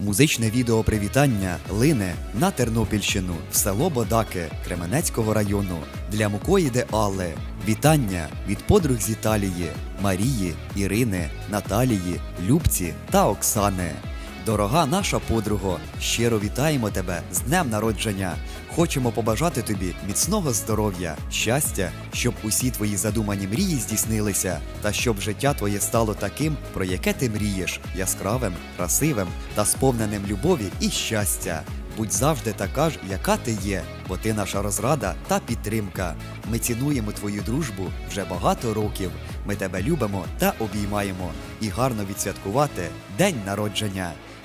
Музичне відео привітання лине на Тернопільщину в село Бодаки Кременецького району для Мукоїде але Вітання від подруг з Італії Марії, Ірини, Наталії, Любці та Оксани. Дорога наша подруго, щиро вітаємо тебе з днем народження. Хочемо побажати тобі міцного здоров'я, щастя, щоб усі твої задумані мрії здійснилися, та щоб життя твоє стало таким, про яке ти мрієш, яскравим, красивим та сповненим любові і щастя. Будь завжди така ж, яка ти є, бо ти наша розрада та підтримка. Ми цінуємо твою дружбу вже багато років. Ми тебе любимо та обіймаємо і гарно відсвяткувати день народження.